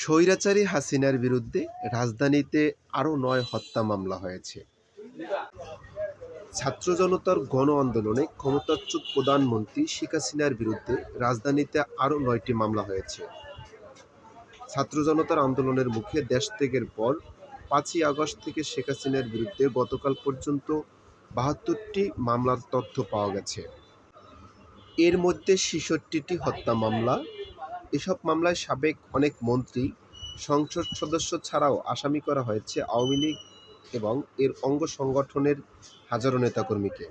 স্বৈরাচারী হাসিনার বিরুদ্ধে রাজধানীতে আরও নয় হত্যা মামলা হয়েছে। ছাত্র জনতার গণ আন্দোলনে ক্ষমতাচ্যুত প্রধানমন্ত্রী শেখ হাসিনার বিরুদ্ধে রাজধানীতে আরও নয়টি মামলা হয়েছে। ছাত্র জনতার আন্দোলনের মুখে দেশ ত্যাগের পর পাঁচই আগস্ট থেকে শেখ হাসিনার বিরুদ্ধে গতকাল পর্যন্ত বাহাত্তরটি মামলার তথ্য পাওয়া গেছে। এর মধ্যে ছেষট্টিটি হত্যা মামলা এসব মামলায় সাবেক অনেক মন্ত্রী, সংসদ সদস্য ছাড়াও আসামি করা হয়েছে আওয়ামী লীগ এবং এর অঙ্গ সংগঠনের হাজারো নেতাকর্মীকে।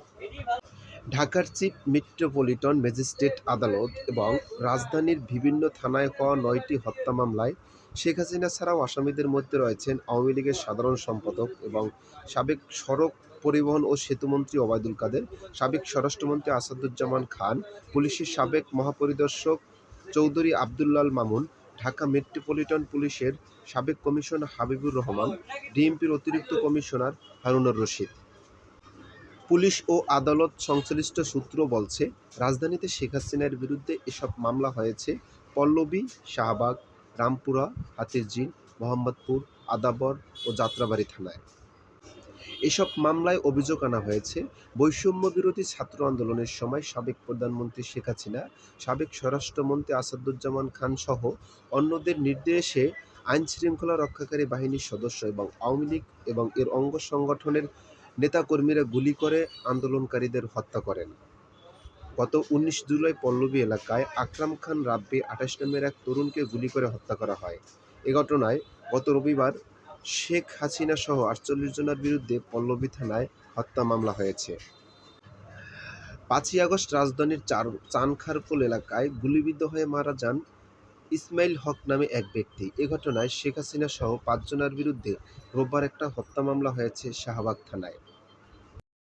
ঢাকার চিফ মেট্রোপলিটন ম্যাজিস্ট্রেট আদালত এবং রাজধানীর বিভিন্ন থানায় হওয়া নয়টি হত্যা মামলায় শেখ হাসিনা ছাড়াও আসামিদের মধ্যে রয়েছেন আওয়ামী লীগের সাধারণ সম্পাদক এবং সাবেক সড়ক পরিবহন ও সেতুমন্ত্রী ওবায়দুল কাদের, সাবেক স্বরাষ্ট্রমন্ত্রী আসাদুজ্জামান খান, পুলিশের সাবেক মহাপরিদর্শক চৌধুরী আবদুল্লাল মামুন, ঢাকা মেট্রোপলিটন পুলিশের সাবেক কমিশনার হাবিবুর রহমান, ডিএমপির অতিরিক্ত কমিশনার হারুনুর রশিদ। পুলিশ ও আদালত সংশ্লিষ্ট সূত্র বলছে, রাজধানীতে শেখ হাসিনার বিরুদ্ধে এসব মামলা হয়েছে পল্লবী, শাহবাগ, রামপুরা, হাতিরঝিল, মোহাম্মদপুর, আদাবর ও যাত্রাবাড়ি থানায়। এসব মামলায় অভিযোগ আনা হয়েছে। বৈষম্য বিরোধী ছাত্র আন্দোলনের সময় সাবেক প্রধানমন্ত্রী শেখ হাসিনা, সাবেক স্বরাষ্ট্রমন্ত্রী আসাদুজ্জামান খান সহ অন্যদের নির্দেশে আইন শৃঙ্খলা রক্ষাকারী বাহিনীর সদস্য এবং আওয়ামী লীগ এবং এর অঙ্গ সংগঠনের নেতাকর্মীরা গুলি করে আন্দোলনকারীদের হত্যা করেন। গত উনিশ জুলাই পল্লবী এলাকায় আকরাম খান রাব্বি আঠাশ নামের এক তরুণকে গুলি করে হত্যা করা হয়। এ ঘটনায় গত রবিবার শেখ হাসিনা সহ আটচল্লিশ জনের বিরুদ্ধে পল্লবী থানায় হত্যা মামলা হয়েছে। পাঁচই আগস্ট রাজধানীর চার, চানখারপুল এলাকায় গুলিবিদ্ধ হয়ে মারা যান ইসমাইল হক নামে এক ব্যক্তি। এ ঘটনায় শেখ হাসিনা সহ পাঁচজনের বিরুদ্ধে রোববার একটা হত্যা মামলা হয়েছে শাহবাগ থানায়।